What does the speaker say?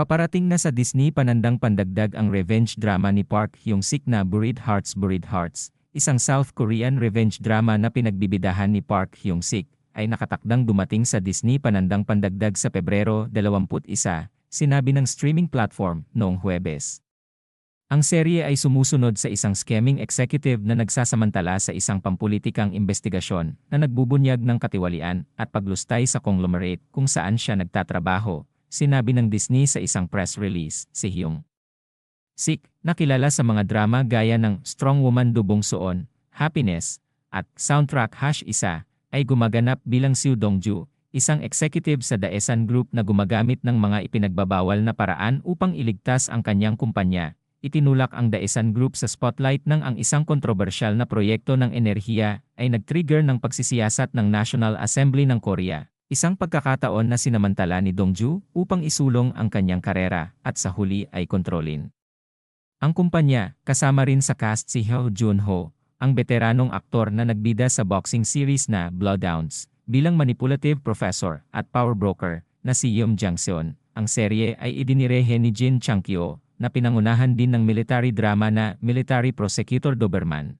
Paparating na sa Disney panandang pandagdag ang revenge drama ni Park Hyung-sik na Buried Hearts Buried Hearts, isang South Korean revenge drama na pinagbibidahan ni Park Hyung-sik, ay nakatakdang dumating sa Disney panandang pandagdag sa Pebrero 21, sinabi ng streaming platform noong Huwebes. Ang serye ay sumusunod sa isang scamming executive na nagsasamantala sa isang pampulitikang investigasyon na nagbubunyag ng katiwalian at paglustay sa conglomerate kung saan siya nagtatrabaho, sinabi ng Disney sa isang press release, si Hyung. Sik, nakilala sa mga drama gaya ng Strong Woman Dubong Soon, Happiness, at Soundtrack Hash Isa, ay gumaganap bilang Siu Dongju, isang executive sa Daesan Group na gumagamit ng mga ipinagbabawal na paraan upang iligtas ang kanyang kumpanya. Itinulak ang Daesan Group sa spotlight ng ang isang kontrobersyal na proyekto ng enerhiya ay nag-trigger ng pagsisiyasat ng National Assembly ng Korea. Isang pagkakataon na sinamantala ni Dongju upang isulong ang kanyang karera at sa huli ay kontrolin. Ang kumpanya, kasama rin sa cast si Heo Jun-ho, ang veteranong aktor na nagbida sa boxing series na Bloodhounds, bilang manipulative professor at power broker na si Yum Jang-seon. Ang serye ay idinirehe ni Jin Chang-kyo na pinangunahan din ng military drama na Military Prosecutor Doberman.